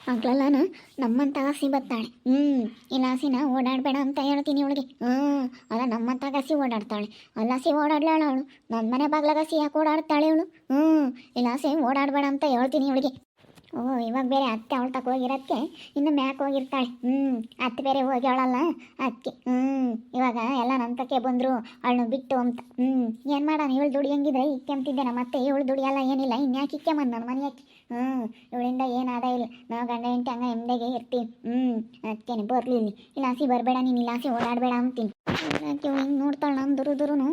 ಆಗ್ಲಲ್ಲನ ನಮ್ಮಂತ ಹಸಿ ಬರ್ತಾಳೆ ಹ್ಞೂ ಇಲ್ಲ ಹಸಿನ ಓಡಾಡಬೇಡ ಅಂತ ಹೇಳ್ತೀನಿ ಇವಳಿಗೆ. ಹ್ಞೂ ಅಲ್ಲ ನಮ್ಮಂತ ಹಸಿ ಓಡಾಡ್ತಾಳೆ. ಅಲ್ಲ ಹಸಿ ಓಡಾಡ್ಲಾಳ ಅವಳು. ನನ್ನ ಮನೆ ಬಾಗ್ಲಾಗ ಹಸಿ ಯಾಕೆ ಓಡಾಡ್ತಾಳೆ ಇವಳು? ಹ್ಞೂ ಇಲ್ಲ ಓಡಾಡಬೇಡ ಅಂತ ಹೇಳ್ತೀನಿ ಇವಳಿಗೆ. ಓ, ಇವಾಗ ಬೇರೆ ಅತ್ತೆ ಅವಳು ತಕ ಹೋಗಿರೋದಕ್ಕೆ ಇನ್ನು ಮ್ಯಾಕ್ ಹೋಗಿರ್ತಾಳೆ. ಹ್ಞೂ ಅತ್ತೆ ಬೇರೆ ಹೋಗ್ಯಾಳಲ್ಲ ಅದಕ್ಕೆ ಹ್ಞೂ ಇವಾಗ ಎಲ್ಲ ನನ್ನ ಬಂದರು. ಅವಳನ್ನ ಬಿಟ್ಟು ಅಂತ. ಹ್ಞೂ ಏನು ಮಾಡೋಣ? ಇವಳು ದುಡಿ ಹೆಂಗಿದ್ರೆ? ಇಕ್ಕೆಂತಿದ್ದೆ ನಮ್ಮ ಅತ್ತೆ ಇವಳು ದುಡಿಯಲ್ಲ ಏನಿಲ್ಲ. ಇನ್ಯಾಕೆ ಇಕ್ಕೆಂಬಂದು ನನ್ನ ಮನೆಯಾಕೆ ಹ್ಞೂ ಇವಳಿಂದ ಏನು ಆದ ಇಲ್ಲ. ನಾವು ಗಂಡ ಹೆಂಡತಿ ಹಂಗೆ ನೆಮ್ಮದಿಗೆ ಇರ್ತೀವಿ. ಹ್ಞೂ ಅದಕ್ಕೇನೆ ಬರಲಿ ಇಲ್ಲಿ. ಇಲ್ಲ ಹಸಿ ಬರಬೇಡ ನೀನು, ಇಲ್ಲ ಹಸಿ ಓಡಾಡಬೇಡ ಅಂತೀನಿ. ಇವಳು ಹಿಂಗೆ ನೋಡ್ತಾಳೆ ನಾನು ದುರು ದುರುನು?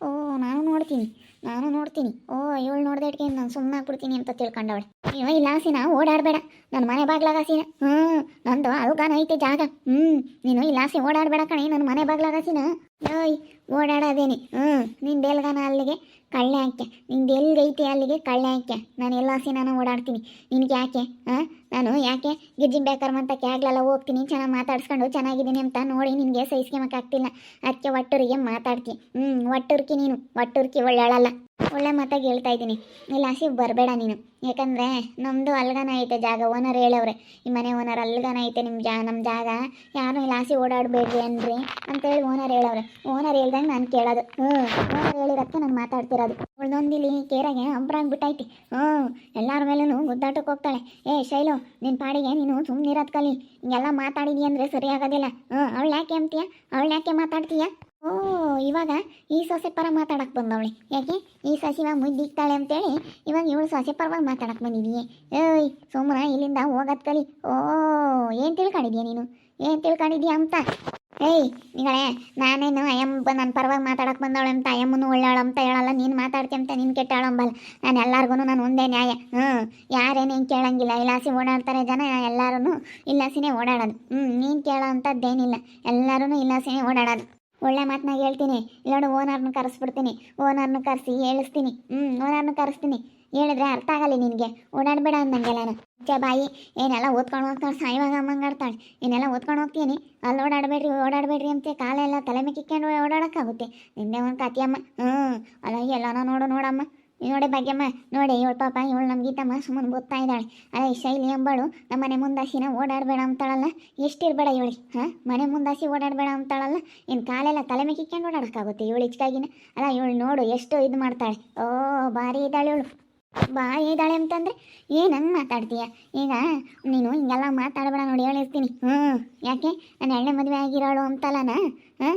ಓ ನಾನು ನೋಡ್ತೀನಿ. ನಾನು ನೋಡ್ತೀನಿ. ಓ, ಇವಳು ನೋಡ್ದೆ ಇಟ್ಕೆ ನಾನು ಸುಮ್ಮನೆ ಆಗ್ಬಿಡ್ತೀನಿ ಅಂತ ತಿಳ್ಕೊಂಡವಳೆ. ಅಯ್ಯೋ, ಇಲ್ಲ ಹಸಿನ ಓಡಾಡಬೇಡ. ನನ್ನ ಮನೆ ಬಾಗ್ಲಾಗ ಹಸಿನ ಹ್ಞೂ ನಂದು ಅಲ್ಗಾನ ಐತೆ ಜಾಗ. ಹ್ಞೂ ನೀನು ಇಲ್ಲ ಹಸಿ ಓಡಾಡಬೇಡ ಕಣೆ ನನ್ನ ಮನೆ ಬಾಗ್ಲಾಗ ಹಸಿನ ಓಯ್ ಓಡಾಡೋದೇನೆ. ಹ್ಞೂ ನಿನ್ನ ಬೇಲ್ಗಾನ ಅಲ್ಲಿಗೆ? ಕಳ್ಳೆ ಹಾಕ್ಯ. ನಿಂದು ಎಲ್ಲಿಗೈತೆ ಅಲ್ಲಿಗೆ? ಕಳ್ಳೆ ಹಾಕ್ಯ. ನಾನು ಎಲ್ಲ ನಾನು ಓಡಾಡ್ತೀನಿ. ನಿನಗೆ ಯಾಕೆ? ಹಾಂ ನಾನು ಯಾಕೆ? ಗಿರ್ಜಿನ್ ಬೇಕಾರ್ ಅಂತ ಕ್ಯಾಗ್ಲೆಲ್ಲ ಹೋಗ್ತೀನಿ. ಚೆನ್ನಾಗಿ ಮಾತಾಡ್ಸ್ಕೊಂಡು ಚೆನ್ನಾಗಿದ್ದೀನಿ ಅಂತ ನೋಡಿ ನಿನಗೆ ಸಹಿಸ್ಕೊಂಬಕ್ಕಾಗ್ತಿಲ್ಲ ಅದಕ್ಕೆ ಒಟ್ಟೂರಿಗೆ ಮಾತಾಡ್ತೀನಿ ಹ್ಞೂ ಒಟ್ಟೂರ್ಕಿ ನೀನು. ಒಟ್ಟೂರ್ಕಿ ಒಳ್ಳೆಳಲ್ಲ ಒಳ್ಳೆ ಮಾತಾಗಿ ಹೇಳ್ತಾ ಇದ್ದೀನಿ. ಇಲ್ಲ ಹಸಿ ಬರಬೇಡ ನೀನು. ಯಾಕಂದರೆ ನಮ್ಮದು ಅಲ್ಗನ ಐತೆ ಜಾಗ ಓನರ್ ಹೇಳವ್ರೆ. ಈ ಮನೆ ಓನರ್ ಅಲ್ಗನ ಐತೆ ನಿಮ್ಮ ಜಾ ನಮ್ಮ ಜಾಗ. ಯಾರು ಇಲ್ಲ ಹಸಿ ಓಡಾಡಬೇಡ್ರಿ ಅನ್ರಿ ಅಂತೇಳಿ ಓನರ್ ಹೇಳವ್ರೆ. ಓನರ್ ಹೇಳ್ದಂಗೆ ನಾನು ಕೇಳೋದು. ಹ್ಞೂ ಓನರ್ ಹೇಳಿರೋಕ್ಕೆ ನಾನು ಮಾತಾಡ್ತಿರೋದು. ಉಳ್ದೊಂದಿಲ್ಲಿ ಕೇರಾಗೆ ಬಿಟ್ಟೈತಿ ಹ್ಞೂ ಎಲ್ಲರ ಮೇಲೂ ಗುದ್ದಾಟಕ್ಕೆ ಹೋಗ್ತಾಳೆ. ಏ, ಶೈಲು ನಿನ್ನ ಪಾಡಿಗೆ ನೀನು ಸುಮ್ಮನೆ ಇರೋದು ಕಲಿ ಹಿಂಗೆಲ್ಲ ಮಾತಾಡಿದಿ ಅಂದರೆ ಸರಿ ಆಗೋದಿಲ್ಲ. ಹ್ಞೂ ಅವಳು ಯಾಕೆ ಅಂತೀಯ ಅವಳು ಯಾಕೆ ಮಾತಾಡ್ತೀಯ? ಓ, ಇವಾಗ ಈ ಸೊಸೆ ಪರ ಮಾತಾಡಕ್ಕೆ ಬಂದವಳೆ. ಯಾಕೆ? ಈ ಸಸಿವ ಮುದ್ದಿಕ್ತಾಳೆ ಅಂತೇಳಿ ಇವಾಗ ಇವಳು ಸೊಸೆ ಪರವಾಗಿ ಮಾತಾಡಕ್ಕೆ ಬಂದಿದೀಯ. ಏಯ್ ಸುಮ್ಮನ ಇಲ್ಲಿಂದ ಹೋಗದ್ ಕಲಿ. ಓ, ಏನು ತಿಳ್ಕೊಂಡಿದ್ಯಾ ನೀನು? ಏನು ತಿಳ್ಕೊಂಡಿದ್ಯಾ ಅಂತ? ಏಯ್, ನಿಗಳೇ, ನಾನೇನು ಅಯ್ಯಮ್ಮ ನನ್ನ ಪರವಾಗಿ ಮಾತಾಡಕ್ಕೆ ಬಂದವಳೆ ಅಂತ, ಅಯ್ಯಮ್ಮನು ಒಳ್ಳೆಯವಳು ಅಂತ ಹೇಳಲ್ಲ. ನೀನು ಮಾತಾಡ್ತೀಯ ಅಂತ ನೀನು ಕೆಟ್ಟಾಳಂಬಲ್ಲ ನಾನು ಎಲ್ಲರಿಗೂ ನಾನು ಒಂದೇ ನ್ಯಾಯ. ಹ್ಞೂ ಯಾರೇನು ಹಿಂಗೆ ಕೇಳಂಗಿಲ್ಲ. ಇಲ್ಲಾಸಿ ಓಡಾಡ್ತಾರೆ ಜನ ಎಲ್ಲರೂ ಇಲ್ಲಾಸಿನೇ ಓಡಾಡೋದು. ಹ್ಞೂ ನೀನು ಕೇಳೋ ಅಂಥದ್ದೇನಿಲ್ಲ ಎಲ್ಲರೂ ಇಲ್ಲಾಸಿನೇ ಓಡಾಡೋದು. ಒಳ್ಳೆ ಮಾತನಾಗ ಹೇಳ್ತೀನಿ. ಇಲ್ಲೋಡು ಓನರ್ನ ಕರೆಸ್ಬಿಡ್ತೀನಿ. ಓನರ್ನ ಕರೆಸಿ ಹೇಳಿಸ್ತೀನಿ. ಹ್ಞೂ ಓನರ್ನ ಕರೆಸ್ತೀನಿ. ಹೇಳಿದ್ರೆ ಅರ್ಥ ಆಗಲ್ಲ ನಿನಗೆ. ಓಡಾಡಬೇಡ ಅಂದಂಗೆಲ್ಲ ಚೆ ಬಾಯಿ, ಏನೆಲ್ಲ ಓದ್ಕೊಂಡು ಹೋಗ್ತಾಳೆ, ಸಾಯಿವಾಗ ಅಮ್ಮಂಗಾಡ್ತಾಳೆ ಏನೆಲ್ಲ ಓದ್ಕೊಂಡು ಹೋಗ್ತೀನಿ? ಅಲ್ಲಿ ಓಡಾಡಬೇಡ್ರಿ ಓಡಾಡಬೇಡ್ರಿ ಅಂತ. ಕಾಲೆಲ್ಲ ತಲೆ ಮೇಲೆ ಓಡಾಡೋಕ್ಕಾಗುತ್ತೆ. ನಿನ್ನೆ ಒಂದು ಕತಿಯಮ್ಮ ಹ್ಞೂ ಅಲ್ಲ ಎಲ್ಲಾನ ನೋಡು ನೋಡಮ್ಮ. ನೋಡಿ ಭಾಗ್ಯಮ್ಮ, ನೋಡಿ ಇವಳು ಪಾಪ, ಇವಳು ನಮ್ಮ ಗೀತಮ್ಮ ಸುಮ್ಮನೆ ಗೊತ್ತಾ ಇದ್ದಾಳೆ. ಅದೇ ಶೈಲಿ ಎಂಬಳು ನಮ್ಮ ಮನೆ ಮುಂದಾಸಿನ ಓಡಾಡಬೇಡ ಅಂತಾಳಲ್ಲ? ಎಷ್ಟಿರ್ಬೇಡ ಇವಳಿಗೆ ಹಾಂ? ಮನೆ ಮುಂದಾಸಿ ಓಡಾಡಬೇಡ ಅಂತಾಳಲ್ಲ? ಇನ್ನು ಕಾಲೆಲ್ಲ ತಲೆ ಮೆಕ್ಕಿಕೊಂಡು ಕಿಕ್ಕೊಂಡು ಓಡಾಡೋಕ್ಕಾಗುತ್ತೆ ಇವಳು ಇಚ್ಕಾಗಿನ ಅಲ್ಲ, ಇವಳು ನೋಡು, ಎಷ್ಟು ಇದು ಮಾಡ್ತಾಳೆ. ಓ, ಭಾರಿ ಇದ್ದಾಳೆ ಇವಳು. ಬಾಯಿ ಇದ್ದಾಳೆ ಅಂತಂದ್ರೆ ಏನು ಹಂಗೆ ಮಾತಾಡ್ತೀಯ? ಈಗ ನೀನು ಹಿಂಗೆಲ್ಲ ಮಾತಾಡಬೇಡ ನೋಡಿ ಹೇಳಿರ್ತೀನಿ ಹ್ಞೂ ಯಾಕೆ? ನಾನು ಎಣ್ಣೆ ಮದುವೆ ಆಗಿರೋಳು ಅಂತಲ್ಲನಾ ಹಾಂ?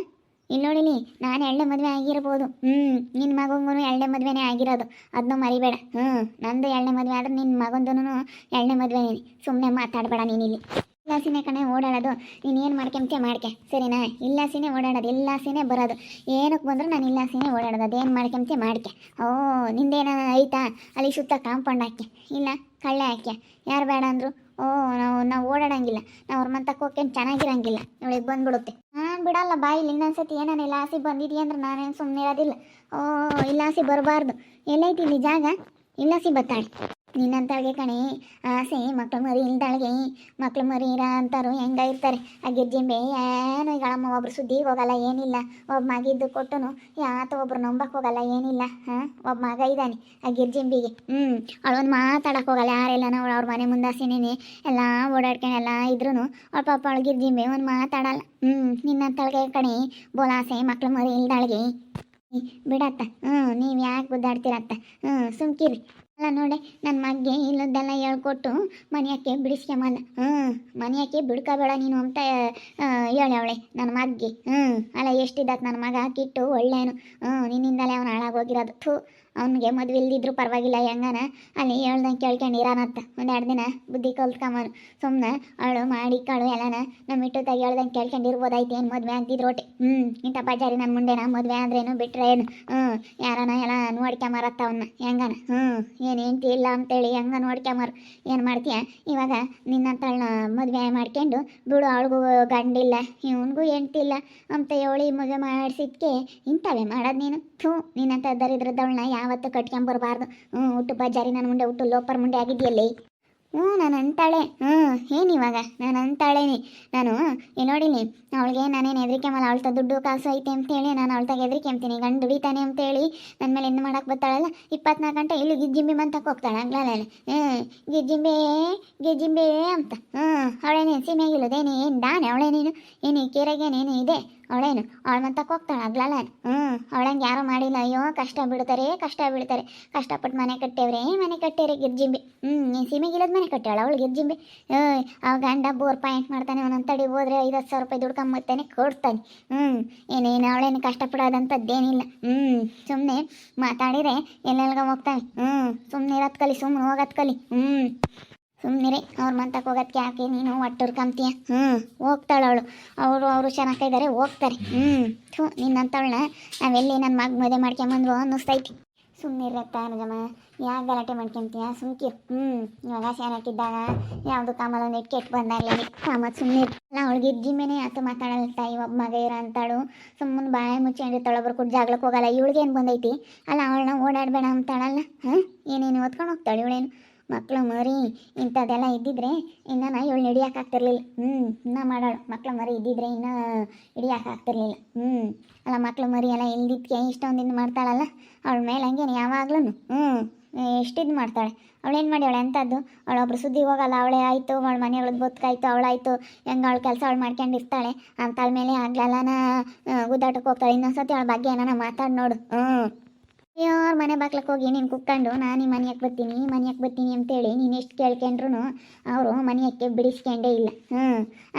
ಇಲ್ಲಿ ನೋಡಿಲಿ, ನಾನು ಎಳ್ಳೆ ಮದುವೆ ಆಗಿರ್ಬೋದು. ಹ್ಞೂ ನಿನ್ನ ಮಗಂಗೂ ಎಳ್ಳೆ ಮದುವೆನೇ ಆಗಿರೋದು. ಅದನ್ನು ಮರಿಬೇಡ. ಹ್ಞೂ ನಂದು ಎಳ್ಳೆ ಮದುವೆ ಆದ್ರೆ ನಿನ್ನ ಮಗಂದೂ ಎಳ್ಳೆ ನೀನು. ಸುಮ್ಮನೆ ಮಾತಾಡಬೇಡ ನೀನಿಲ್ಲಿ. ಇಲ್ಲಾಸಿನೇ ಕಣೆ ಓಡಾಡೋದು. ನೀನು ಏನು ಮಾಡ್ಕೊಂತೆ ಮಾಡ್ಕೆ. ಸರಿನಾ? ಇಲ್ಲಾಸಿನೇ ಓಡಾಡೋದು. ಇಲ್ಲಾಸಿನೇ ಬರೋದು. ಏನಕ್ಕೆ ಬಂದರೂ ನಾನು ಇಲ್ಲಾಸಿನೇ ಓಡಾಡೋದು. ಅದೇನು ಮಾಡ್ಕೊಂತೆ ಮಾಡ್ಕೆ. ಓ, ನಿಂದೇನ ಐತಾ? ಅಲ್ಲಿ ಸುತ್ತ ಕಾಂಪೌಂಡ್ ಹಾಕಿ ಇಲ್ಲ, ಕಳ್ಳೆ ಹಾಕ್ಯ. ಯಾರು ಬೇಡ ಅಂದರು? ಓ, ನಾವು ನಾವು ಓಡಾಡಂಗಿಲ್ಲ. ನಾವು ಅವ್ರ ಮಂತಕ್ಕೆ ಹೋಗ್ಕೊಂಡು ಚೆನ್ನಾಗಿರಂಗಿಲ್ಲ. ಇವಳಿಗೆ ಬಂದ್ಬಿಡುತ್ತೆ. ನಾನು ಬಿಡಲ್ಲ ಬಾಯಿಲಿ ಇನ್ನೊಂದ್ಸತಿ ಏನಾನ ಇಲ್ಲಾಸಿ ಬಂದಿದೀಯ ಅಂದ್ರೆ ನಾನೇನು ಸುಮ್ಮನೆ ಇರೋದಿಲ್ಲ ಓ ಇಲ್ಲಾಸಿ ಬರಬಾರ್ದು. ಎಲ್ಲೈತಿ ಇಲ್ಲಿ ಜಾಗ? ಇಲ್ಲಾಸಿ ಬತ್ತಾಳೆ. ನಿನ್ನಂತಾಳ್ಗೆ ಕಣೆ, ಆಸೆ, ಮಕ್ಳು ಮರಿ ಇಲ್ದಾಳ್ಗೆ. ಮಕ್ಳು ಮರಿ ಇರ ಅಂತಾರು ಹೆಂಗ ಇರ್ತಾರೆ. ಆ ಗಿರ್ಜಿಂಬೆ ಏನು ಈಗಳಮ್ಮ ಒಬ್ರು ಸುದ್ದಿಗೆ ಹೋಗಲ್ಲ, ಏನಿಲ್ಲ. ಒಬ್ಬ ಮಗಿದ್ದು ಕೊಟ್ಟನು, ಯಾತ ಒಬ್ರು ನಂಬಕ್ ಹೋಗಲ್ಲ, ಏನಿಲ್ಲ. ಹಾಂ ಒಬ್ಬ ಮಗ ಇದ್ದಾನೆ ಆ ಗಿರ್ಜಿಂಬಿಗೆ ಹ್ಞೂ ಅವಳೊಂದು ಮಾತಾಡಕ್ಕೆ ಹೋಗಲ್ಲ ಯಾರೆಲ್ಲ ನಾವು ಅವ್ರ ಮನೆ ಮುಂದಾಸಿನೇನೆ ಎಲ್ಲ ಓಡಾಡ್ಕೊಂಡು ಎಲ್ಲ ಇದ್ರು ಅವ್ರ ಪಾಪ ಅವಳು ಗಿರ್ಜಿಂಬೆ ಒಂದು ಮಾತಾಡಲ್ಲ. ಹ್ಞೂ ನಿನ್ನಂತಾಳ್ಗೆ ಕಣೆ ಬೋಲಾಸೆ ಮಕ್ಳು ಮರಿ ಇಲ್ದಾಳ್ಗೆ. ಬಿಡತ್ತ. ಹ್ಞೂ ನೀವು ಯಾಕೆ ಗುದ್ದಾಡ್ತೀರತ್ತ? ಹ್ಞೂ ಸುಮ್ಕಿರಿ. ಅಲ್ಲ ನೋಡಿ ನನ್ನ ಮಗ್ಗೆ ಇಲ್ಲದ್ದೆಲ್ಲ ಹೇಳ್ಕೊಟ್ಟು ಮನೆಯಕ್ಕೆ ಬಿಡಿಸ್ಕೊಂಬಲ್ಲ ಹ್ಞೂ ಮನೆಯಕ್ಕೆ ಬಿಡ್ಕೋಬೇಡ ನೀನು ಅಂತ ಹೇಳವಳೆ ನನ್ನ ಮಗ್ಗೆ. ಹ್ಞೂ ಅಲ್ಲ ಎಷ್ಟಿದ್ದಾತ್ ನನ್ನ ಮಗ? ಕಿಟ್ಟು ಒಳ್ಳೇನು. ಹ್ಞೂ ನಿನ್ನಿಂದಲೇ ಅವನು ಹಾಳಾಗೋಗಿರೋದು ಥೂ. ಅವ್ನಿಗೆ ಮದುವೆ ಇಲ್ದಿದ್ರು ಪರವಾಗಿಲ್ಲ ಹೆಂಗನ. ಅಲ್ಲಿ ಹೇಳ್ದಂಗೆ ಕೇಳ್ಕೊಂಡು ಇರಾನತ್ತ. ಒಂದೆರಡು ದಿನ ಬುದ್ಧಿ ಕಲ್ತ್ಕೊಂಬನು ಸುಮ್ಮನೆ ಅವಳು ಮಾಡಿ, ಕಳು ಎಲ್ಲನ ನಮ್ಮ ತಾಯಿ ಹೇಳ್ದಂಗೆ ಕೇಳ್ಕೊಂಡು ಇರ್ಬೋದಾಯ್ತು. ಏನು ಮದುವೆ ಅಂತಿದ್ರು ಒಟ್ಟೆ ಹ್ಞೂ ಇಂಥ ಬಜಾರಿ ನನ್ನ ಮುಂದೆನ? ಮದುವೆ ಆದ್ರೇನು ಬಿಟ್ರೆ ಏನು? ಹ್ಞೂ ಯಾರನ ಎಲ್ಲ ನೋಡ್ಕೊಂಬರತ್ತ ಅವನ್ನ ಹೆಂಗನ. ಹ್ಞೂ ಏನು ಹೆಂಡ್ತಿ ಇಲ್ಲ ಅಂತೇಳಿ ಹೆಂಗ ನೋಡ್ಕೊಂಬರು ಏನು ಮಾಡ್ತೀಯ? ಇವಾಗ ನಿನ್ನಂತಳನ್ನ ಮದುವೆ ಮಾಡ್ಕೊಂಡು ಬಿಡು, ಅವಳಿಗೂ ಗಂಡಿಲ್ಲ, ಇವನಿಗೂ ಹೆಂಡ್ತಿಲ್ಲ ಅಂತ ಹೇಳಿ ಮದುವೆ ಮಾಡಿಸಿದ್ಕೆ ಇಂಥವೇ ಮಾಡೋದು ನೀನು? ಥೂ ನಿನ್ನಂಥ ದರಿದ್ರದವಳನ್ನ ಯಾವತ್ತೂ ಕಟ್ಕೊಂಬರ್ಬಾರ್ದು ಹ್ಞೂ ಹುಟ್ಟು ಬಜಾರಿ ನನ್ನ ಮುಂದೆ, ಹುಟ್ಟು ಲೋಪರ್ ಮುಂದೆ ಆಗಿದೆಯಲ್ಲಿ ಹ್ಞೂ, ನಾನು ಅಂತಾಳೆ. ಹ್ಞೂ, ಏನ್ ಇವಾಗ? ನಾನು ಅಂತಾಳೇನಿ. ನಾನು, ಏ ನೋಡಿನಿ, ಅವಳಿಗೆ ನಾನೇನು ಹೆದರಿಕೆ ಮಲ್ಲ ಅವಳ್ತ ದುಡ್ಡು ಕಾಸು ಐತೆ ಅಂತೇಳಿ ನಾನು ಅವಳ್ತಾಗ ಹೆದರಿಕೆ ಅಂತೀನಿ. ಗಂಡು ದುಡಿತಾನೆ ಅಂತೇಳಿ ನನ್ನ ಮೇಲೆ ಏನು ಮಾಡೋಕೆ ಬರ್ತಾಳಲ್ಲ ಇಪ್ಪತ್ನಾಲ್ಕು ಗಂಟೆ ಇಲ್ಲಿ ಗಿಜ್ಜಿಂಬಿ ಮಂತಕ್ಕೆ ಹೋಗ್ತಾಳೆ. ಆಗ್ಲೇ ಹ್ಞೂ, ಗಿಜ್ಜಿಂಬೆ ಗಿಜ್ಜಿಂಬೆ ಅಂತ. ಹ್ಞೂ, ಅವಳೇನೇನು ಸೀಮೆಗಿಲ್ಲದೇನು, ಏನು ದಾನೆ ಅವಳೇನೇನು ಏನು ಕೆರೆಗೇನೇನು ಇದೆ? ಅವಳೇನು? ಅವಳ ಮಂತಕ್ಕೆ ಹೋಗ್ತಾಳೆ ಆಗ್ಲಲ್ಲ ಹ್ಞೂ ಅವಳಂಗೆ ಯಾರೂ ಮಾಡಿಲ್ಲ. ಅಯ್ಯೋ, ಕಷ್ಟ ಬಿಡ್ತಾರೆ ಕಷ್ಟ ಬೀಳ್ತಾರೆ. ಕಷ್ಟಪಟ್ಟು ಮನೆ ಕಟ್ಟೇವ್ರೆ, ಮನೆ ಕಟ್ಟೇರೆ ಗಿರ್ಜಿಂಬಿ ಹ್ಞೂ ನೀನು ಸೀಮೆಗಿಲ್ಲದ ಮನೆ ಕಟ್ಟಾಳ ಅವಳು ಗಿರ್ಜಿಂಬಿ ಏಯ್, ಅವ ಗಂಡ ಬೋರ್ ಪಾಯಿಂಟ್ ಮಾಡ್ತಾನೆ ಅವನ ತಡಿ ಹೋದ್ರೆ ಐದು ಹತ್ತು ಸಾವಿರ ರೂಪಾಯಿ ದುಡ್ಕೊಂಬತ್ತಾನೆ ಕೊಡ್ತಾನೆ. ಹ್ಞೂ ಏನೇನು ಅವಳೇನು ಕಷ್ಟಪಡೋದಂಥದ್ದೇನಿಲ್ಲ. ಹ್ಞೂ ಸುಮ್ಮನೆ ಮಾತಾಡಿದರೆ ಎಲ್ಲೆಲ್ಗ ಹೋಗ್ತಾನೆ ಹ್ಞೂ ಸುಮ್ಮನೆ ಇರೋದು ಕಲಿ ಸುಮ್ಮನೆ ಹೋಗೋದು ಕಲಿ. ಹ್ಞೂ ಸುಮ್ಮನೆ ಅವ್ರ ಮಂತಕ್ಕೆ ಹೋಗೋದಕ್ಕೆ ಯಾಕೆ? ನೀನು ಒಟ್ಟುರ್ಕಂತೀಯ ಹ್ಞೂ ಹೋಗ್ತಾಳೆ ಅವಳು. ಅವರು ಅವರು ಚೆನ್ನಾಗಿದ್ದಾರೆ ಹೋಗ್ತಾರೆ. ಹ್ಞೂ ಥೂ ನಿನ್ನಂಥವಳನ್ನ ನಾವೆಲ್ಲಿ ನನ್ನ ಮಗ ಮದುವೆ ಮಾಡ್ಕೊಂಬಂದ್ವು ಅನ್ನಿಸ್ತೈತಿ. ಸುಮ್ಮನೆ ನಿಜಮ್ಮ ಯಾಕೆ ಗಲಾಟೆ ಮಾಡ್ಕೊಂತೀಯ? ಸುಮ್ಕಿ ಹ್ಞೂ ಇವಾಗ ಶಾನಕ್ಕಿದ್ದಾಗ ಯಾವುದು ಕಾಮಲ್ ಒಂದು ಕೆಟ್ಟ ಬಂದಾಗಲಿ. ಕಾಮತ್ ಸುಮ್ಮನೆ ನಾ ಅವಳಿಗೆ ಇದ್ದಿಮೇನೆ ಆತ ಮಾತಾಡಲ್ಲ ತಾಯಿ ಒಬ್ಬ ಮಗ ಇರ ಅಂತಾಳು. ಸುಮ್ಮನೆ ಬಾಯಿ ಮುಚ್ಕೊಂಡಿರ್ತಾಳೆ ಒಬ್ರು ಕೂಡ ಜಾಗ್ಲಕ್ಕೆ ಹೋಗಲ್ಲ. ಇವಳಿಗೆ ಏನು ಬಂದೈತಿ? ಅಲ್ಲ ಅವಳನ್ನ ಓಡಾಡಬೇಡ ಅಂತಾಳಲ್ಲ. ಹಾಂ? ಏನೇನು ಓದ್ಕೊಂಡು ಹೋಗ್ತಾಳೆ ಇವಳೇನು? ಮಕ್ಕಳು ಮರಿ, ಇಂಥದ್ದೆಲ್ಲ ಇದ್ದಿದ್ರೆ ಇನ್ನು ನಾ ಇವಳು ಹಿಡಿಯೋಕ್ಕಾಗ್ತಿರ್ಲಿಲ್ಲ ಹ್ಞೂ ಇನ್ನೂ ಮಾಡೋಳು. ಮಕ್ಕಳು ಮರಿ ಇದ್ದಿದ್ರೆ ಇನ್ನೂ ಹಿಡಿಯೋಕ್ಕಾಗ್ತಿರ್ಲಿಲ್ಲ ಹ್ಞೂ ಅಲ್ಲ ಮಕ್ಕಳು ಮರಿ ಎಲ್ಲ ಇಲ್ದಿದ್ದಕ್ಕೆ ಇಷ್ಟೊಂದು ಇದು ಮಾಡ್ತಾಳಲ್ಲ, ಅವಳ ಮೇಲೆ ಹಂಗೇನು ಯಾವಾಗ್ಲೂ ಹ್ಞೂ ಎಷ್ಟಿದ್ದು ಮಾಡ್ತಾಳೆ. ಅವಳೇನು ಮಾಡಿ ಅವಳು ಎಂಥದ್ದು ಅವಳೊಬ್ರು ಸುದ್ದಿ ಹೋಗಲ್ಲ, ಅವಳೇ ಆಯಿತು, ಅವಳ ಮನೆಯೊಳಗೆ ಬದುಕಾಯ್ತು ಅವಳಾಯಿತು ಹೆಂಗೆ ಅವಳು ಕೆಲಸ ಅವಳು ಮಾಡ್ಕೊಂಡಿರ್ತಾಳೆ ಅಂತಾಳ ಮೇಲೆ ಆಗ್ಲಲ್ಲನ ಗುದ್ದಾಟಕ್ಕೆ ಹೋಗ್ತಾಳೆ. ಇನ್ನೊಂದ್ಸತಿ ಅವಳ ಬಗ್ಗೆ ಏನಾನ ಮಾತಾಡಿ ನೋಡು. ಹ್ಞೂ ಯಾರ ಮನೆ ಬಾಗ್ಲಕ್ಕೆ ಹೋಗಿ ನೀನು ಕುಕ್ಕೊಂಡು ನಾನು ನಿಮ್ಮ ಮನೆಯಕ್ಕೆ ಬರ್ತೀನಿ ಮನೆಯಕ್ಕೆ ಬರ್ತೀನಿ ಅಂತೇಳಿ ನೀನು ಎಷ್ಟು ಕೇಳ್ಕೊಂಡ್ರು ಅವರು ಮನೆಯಕ್ಕೆ ಬಿಡಿಸ್ಕೊಂಡೇ ಇಲ್ಲ. ಹ್ಞೂ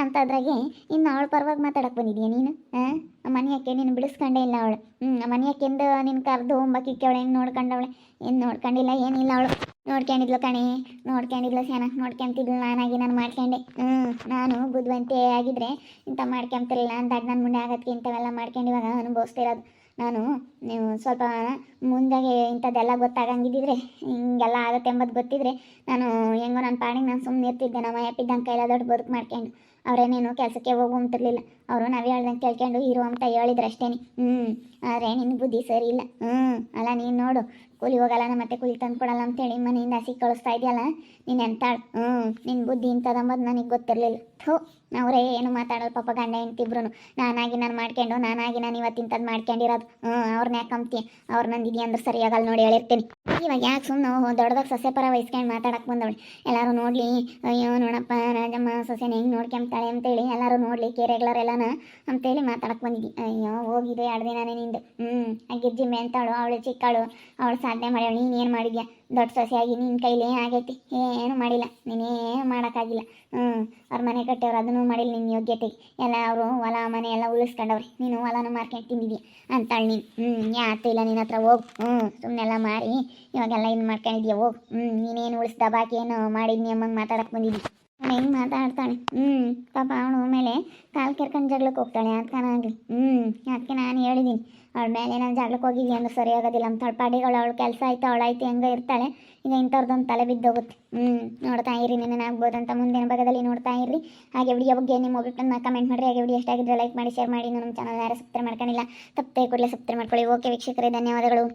ಅಂಥದ್ರಾಗೆ ಇನ್ನು ಅವಳ ಪರವಾಗಿ ಮಾತಾಡಕ್ಕೆ ಬಂದಿದ್ಯಾ ನೀನು? ಹಾಂ? ಮನೆಯಕ್ಕೆ ನೀನು ಬಿಡಿಸ್ಕೊಂಡೇ ಇಲ್ಲ ಅವಳು. ಹ್ಞೂ ಮನೆಯಕ್ಕೆಂದು ನಿನ್ನ ಕರೆದು ಒಂಬಕ್ಕಿಕ್ಕೆ ಅವಳು ಹೆಂಗೆ ನೋಡ್ಕೊಂಡವಳೆ. ಏನು ನೋಡ್ಕೊಂಡಿಲ್ಲ, ಏನಿಲ್ಲ ಅವಳು. ನೋಡ್ಕೊಂಡಿದ್ಲು ಕಣೆ, ನೋಡ್ಕೊಂಡಿದ್ಲು ಚೆನ್ನಾಗಿ ನೋಡ್ಕೊಂತಿದ್ಲು ನಾನಾಗಿ ನಾನು ಮಾಡ್ಕೊಂಡೆ. ಹ್ಞೂ ನಾನು ಬುದ್ಧಿವಂತೆ ಆಗಿದ್ರೆ ಇಂಥ ಮಾಡ್ಕೊಂತಿರಲಿಲ್ಲ ಅಂದಾಗ ನನ್ನ ಮುಂದೆ ಆಗೋದಕ್ಕೆ ಇಂಥವೆಲ್ಲ ಮಾಡ್ಕೊಂಡು ಇವಾಗ ಅನುಭವಿಸ್ತಿರೋದು. ನಾನು, ನೀವು ಸ್ವಲ್ಪ ಮುಂದಾಗೆ ಇಂಥದ್ದೆಲ್ಲ ಗೊತ್ತಾಗಂಗಿದ್ದಿದ್ರೆ, ಹಿಂಗೆಲ್ಲ ಆಗುತ್ತೆ ಎಂಬುದು ಗೊತ್ತಿದ್ರೆ, ನಾನು ಹೆಂಗೋ ನನ್ನ ಪಾಡಿಗೆ ನಾನು ಸುಮ್ಮನೆ ಇರ್ತಿದ್ದೆ ನಮ್ಮ ಯಪ್ಪಿದ್ದಂಗೆ ಕೈಲ ದೊಡ್ಡ ಬದುಕು ಮಾಡ್ಕೊಂಡು. ಅವ್ರೇನೇನು ಕೆಲಸಕ್ಕೆ ಹೋಗುವಂತಿರ್ಲಿಲ್ಲ ಅವರು ನಾವು ಹೇಳ್ದಂಗೆ ಕೇಳ್ಕೊಂಡು ಹೀರೋ ಅಂತ ಹೇಳಿದ್ರು ಅಷ್ಟೇ ಹ್ಞೂ ಆದರೆ ನಿನ್ನ ಬುದ್ಧಿ ಸರಿ ಇಲ್ಲ. ಹ್ಞೂ ಅಲ್ಲ ನೀನು ನೋಡು, ಕೂಲಿ ಹೋಗಲ್ಲ ನಾನು ಮತ್ತೆ ಕೂಲಿ ತಂದು ಕೊಡಲ್ಲ ಅಂತೇಳಿ ಮನೆಯಿಂದ ಹಸಿ ಕಳಿಸ್ತಾ ಇದೆಯಲ್ಲ, ನೀನು ಎಂತಾಳು ಹ್ಞೂ ನಿನ್ನ ಬುದ್ಧಿ ಇಂಥದಂಬದು ನನಗೆ ಗೊತ್ತಿರಲಿಲ್ಲ. ಥೂ. ಅವರೇ, ಏನು ಮಾತಾಡೋದು? ಪಾಪ ಗಂಡ ಹೆಂಡ್ತಿಬ್ರು ನಾನಾಗಿ ನಾನು ಮಾಡ್ಕೊಂಡು, ನಾನಾಗಿ ನಾನು ಇವತ್ತಿಂಥದ್ದು ಮಾಡ್ಕೊಂಡಿರೋದು. ಹ್ಞೂ ಅವ್ರನ್ನ ಯಾಕೆ ಅಂತೀಯ ಅವ್ರು ನಂದಿದಿ ಅಂದ್ರೆ ಸರಿಯಾಗಲ್ಲ ನೋಡಿ ಹೇಳಿರ್ತೀನಿ. ಇವಾಗ ಯಾಕೆ ಸುಮ್ಮನೆ ದೊಡ್ಡದಾಗ ಸೊಸೆ ಪರ ವಹಿಸ್ಕೊಂಡು ಮಾತಾಡಕ್ಕೆ ಬಂದವಳು. ಎಲ್ಲರೂ ನೋಡಲಿ, ಅಯ್ಯೋ ನೋಡಪ್ಪ, ರಾಜಮ್ಮ, ಸೊಸೆನ ಹೆಂಗೆ ನೋಡ್ಕೊಂತಾಳೆ ಅಂತೇಳಿ ಎಲ್ಲರೂ ನೋಡಲಿ ಅಂತ ಅಂತೇಳಿ ಮಾತಾಡಕ್ಕೆ ಬಂದಿದ್ದಿ. ಅಯ್ಯೋ ಹೋಗಿದೆ ಎರಡು ದಿನನೇ ನಿಂದು. ಹ್ಞೂ, ಆ ಗಿರ್ಜಿ ಮೆಂತಾಳು, ಅವಳು ಚಿಕ್ಕಳು, ಅವಳು ಸಾಧನೆ ಮಾಡ್ಯಾಳು, ನೀನು ಏನು ಮಾಡಿದ್ಯಾ? ದೊಡ್ಡ ಸೊಸೆಯಾಗಿ ನಿನ್ನ ಕೈಲಿ ಆಗೈತಿ. ಏನು ಮಾಡಿಲ್ಲ, ನೀನೇನು ಮಾಡೋಕ್ಕಾಗಿಲ್ಲ. ಹ್ಞೂ, ಅವ್ರ ಮನೆ ಕಟ್ಟವ್ರು ಅದನ್ನು ಮಾಡಿಲ್ಲ ನಿನ್ನ ಯೋಗ್ಯತೆಗೆ. ಎಲ್ಲ ಅವರು ಹೊಲ, ಮನೆ ಎಲ್ಲ ಉಳಿಸ್ಕೊಂಡವ್ರಿ. ನೀನು ಹೊಲನ ಮಾರ್ಕೊಂಡು ತಿಂದಿದ್ಯಾ? ಅಂತಾಳೆ ನೀನು ಹ್ಞೂ ಯಾತು ಇಲ್ಲ ನಿನ್ನ ಹತ್ರ ಹೋಗು ಹ್ಞೂ ಸುಮ್ಮನೆಲ್ಲ ಮಾರಿ, ಇವಾಗೆಲ್ಲ ಇದು ಮಾಡ್ಕೊಂಡಿದ್ಯಾ, ಹೋಗು ಹ್ಞೂ ನೀನೇನು ಉಳಿಸ್ದ ಬಾಕಿ ಏನು ಮಾಡಿದ್ನಿ ಅಮ್ಮಂಗೆ ಮಾತಾಡಕ್ಕೆ ಬಂದಿದ್ದಿ? ಅವನು ಹೆಂಗೆ ಮಾತಾಡ್ತಾಳೆ ಹ್ಞೂ ಪಾಪ ಅವನು ಮೇಲೆ ಕಾಲು ಕೆರ್ಕೊಂಡು ಜಗಳಕ್ಕೆ ಹೋಗ್ತಾಳೆ ಅದಕ್ಕನಾಗಲಿ ಹ್ಞೂ ಅದಕ್ಕೆ ನಾನು ಹೇಳಿದ್ದೀನಿ ಅವಳ ಮೇಲೆ ನಾನು ಜಾಗಕ್ಕೆ ಹೋಗಿದ್ದಿ ಅಂದ್ರೆ ಸರಿ ಆಗೋದಿಲ್ಲ. ಅಂತ ಪಾಡಿಗಳು ಅವಳು ಕೆಲಸ ಆಯ್ತು ಅವಳಾಯ್ತು ಹೆಂಗೆ ಇರ್ತಾಳೆ. ಈಗ ಇಂಥವ್ರದ್ದೊಂದು ತಲೆ ಬಿದ್ದೋಗುತ್ತೆ ಹ್ಞೂ ನೋಡ್ತಾ ಇರಿ ಆಗ್ಬೋದು ಅಂತ ಮುಂದಿನ ಭಾಗದಲ್ಲಿ ನೋಡ್ತಾ ಇರಿ. ಹಾಗೆ ವಿಡಿಯೋ ಬಗ್ಗೆ ನಿಮ್ಮ ಒಬ್ಬರನ್ನ ಕಮೆಂಟ್ ಮಾಡಿರಿ. ಹಾಗೆ ವಿಡಿಯೋ ಎಷ್ಟಾಗಿದ್ರೆ ಲೈಕ್ ಮಾಡಿ ಶೇರ್ ಮಾಡಿ. ನಮ್ಮ ಚಾನಲ್ ಯಾರು ಸಬ್ಸ್ಕ್ರೈಬ್ ಮಾಡ್ಕೊಂಡಿಲ್ಲ ತಪ್ಪೇ ಕೂಡಲೇ ಸಬ್ಸ್ಕ್ರೈಬ್ ಮಾಡ್ಕೊಳ್ಳಿ. ಓಕೆ ವೀಕ್ಷಕರೇ, ಧನ್ಯವಾದಗಳು.